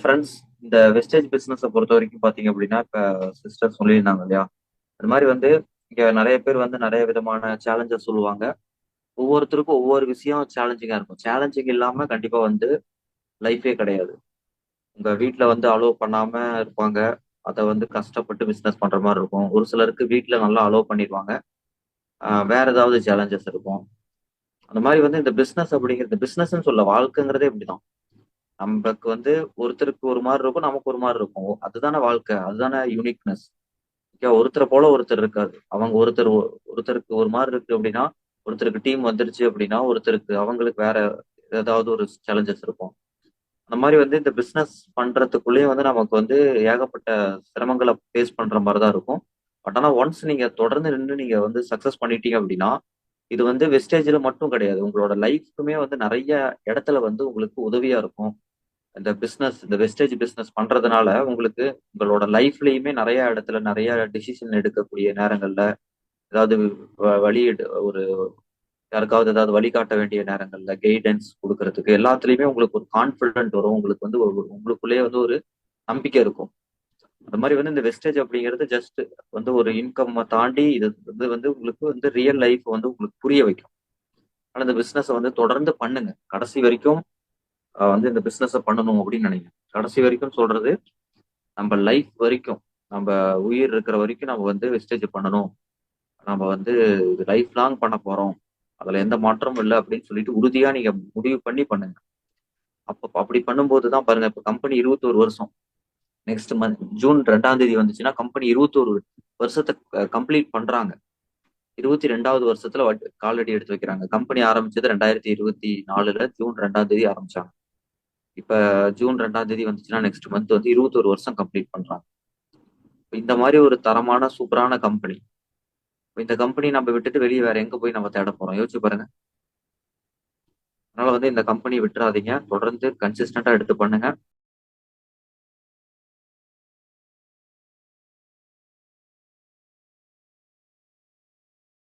Friends இந்த wastage பிஸ்னஸை பொறுத்த வரைக்கும் பார்த்தீங்க அப்படின்னா இப்போ சிஸ்டர் சொல்லியிருந்தாங்க இல்லையா? அது மாதிரி வந்து இங்கே நிறைய பேர் வந்து நிறைய விதமான சேலஞ்சஸ் சொல்லுவாங்க. ஒவ்வொருத்தருக்கும் ஒவ்வொரு விஷயம் சேலஞ்சிங்காக இருக்கும். சேலஞ்சிங் இல்லாமல் கண்டிப்பாக வந்து லைஃபே கிடையாது. உங்கள் வீட்டில் வந்து அலோவ் பண்ணாமல் இருப்பாங்க. அதை வந்து கஷ்டப்பட்டு பிஸ்னஸ் பண்ணுற மாதிரி இருக்கும். ஒரு சிலருக்கு வீட்டில் நல்லா அலோவ் பண்ணிடுவாங்க. வேற ஏதாவது சேலஞ்சஸ் இருக்கும். அந்த மாதிரி வந்து இந்த பிஸ்னஸ் அப்படிங்கிறது பிஸ்னஸ்ன்னு சொல்ல வாழ்க்கைங்கிறதே இப்படிதான். நமக்கு வந்து ஒருத்தருக்கு ஒரு மாதிரி இருக்கும் நமக்கு ஒரு மாதிரி இருக்கும். அதுதானே வாழ்க்கை அதுதானே யூனிக்னஸ் ஒருத்தரை போல ஒருத்தர் இருக்காது அவங்க ஒருத்தர் ஒ- ஒருத்தருக்கு ஒரு மாதிரி இருக்கு அப்படின்னா ஒருத்தருக்கு டீம் வந்துருச்சு அப்படின்னா ஒருத்தருக்கு அவங்களுக்கு வேற ஏதாவது ஒரு சேலஞ்சஸ் இருக்கும். அந்த மாதிரி வந்து இந்த பிஸ்னஸ் பண்றதுக்குள்ளேயே வந்து நமக்கு வந்து ஏகப்பட்ட சிரமங்களை ஃபேஸ் பண்ற மாதிரி தான் இருக்கும். பட் ஆனால் ஒன்ஸ் நீங்க தொடர்ந்து நின்று நீங்க வந்து சக்சஸ் பண்ணிட்டீங்க அப்படின்னா இது வந்து வெஸ்டேஜில் மட்டும் கிடையாது. உங்களோட லைஃப்க்குமே வந்து நிறைய இடத்துல வந்து உங்களுக்கு உதவியா இருக்கும். இந்த பிஸ்னஸ் இந்த வெஸ்டேஜ் பிஸ்னஸ் பண்றதுனால உங்களுக்கு உங்களோட லைஃப்லயுமே நிறைய இடத்துல நிறைய டிசிஷன் எடுக்கக்கூடிய நேரங்கள்ல ஏதாவது வ- வழி ஒரு யாருக்காவது ஏதாவது வழிகாட்ட வேண்டிய நேரங்கள்ல கைடன்ஸ் கொடுக்கறதுக்கு எல்லாத்துலயுமே உங்களுக்கு ஒரு கான்பிடன்ட் வரும். உங்களுக்கு வந்து உங்களுக்குள்ளேயே வந்து ஒரு நம்பிக்கை இருக்கும். அந்த மாதிரி வந்து இந்த வெஸ்டேஜ் அப்படிங்கிறது ஜஸ்ட் வந்து ஒரு இன்கம் தாண்டி இது வந்து வந்து உங்களுக்கு வந்து ரியல் லைஃப் வந்து உங்களுக்கு புரிய வைக்கும். ஆனால் இந்த பிஸ்னஸை வந்து தொடர்ந்து பண்ணுங்க. கடைசி வரைக்கும் வந்து இந்த பிசினஸை பண்ணணும் அப்படின்னு நினைக்கிறேன். கடைசி வரைக்கும் சொல்றது நம்ம லைஃப் வரைக்கும் நம்ம உயிர் இருக்கிற வரைக்கும் நம்ம வந்து வெஸ்டேஜ் பண்ணணும். நம்ம வந்து இது லைஃப் லாங் பண்ண போறோம். அதுல எந்த மாற்றமும் இல்லை அப்படின்னு சொல்லிட்டு உறுதியா நீங்க முடிவு பண்ணி பண்ணுங்க. அப்போ அப்படி பண்ணும்போது தான் பாருங்க இப்போ கம்பெனி இருபத்தோரு வருஷம். நெக்ஸ்ட் மந்த் ஜூன் ரெண்டாம் தேதி வந்துச்சுன்னா கம்பெனி இருபத்தோரு வருஷத்தை கம்ப்ளீட் பண்றாங்க. இருபத்தி ரெண்டாவது வருஷத்துல வட்- காலடி எடுத்து வைக்கிறாங்க. கம்பெனி ஆரம்பிச்சது ரெண்டாயிரத்தி இருபத்தி நாலுல ஜூன் ரெண்டாம் தேதி ஆரம்பிச்சாங்க. இப்ப ஜூன் ரெண்டாம் தேதி வந்துச்சுன்னா நெக்ஸ்ட் மந்த் வந்து இருபத்தொரு வருஷம் கம்ப்ளீட் பண்றாங்க. இந்த மாதிரி ஒரு தரமான சூப்பரான கம்பெனி இந்த கம்பெனி நம்ம விட்டுட்டு வெளியே வேற எங்க போய் நம்ம தேட போறோம்? யோசிச்சு பாருங்க. அதனால வந்து இந்த கம்பெனி விட்டுறாதீங்க. தொடர்ந்து கன்சிஸ்டண்டா எடுத்து பண்ணுங்க.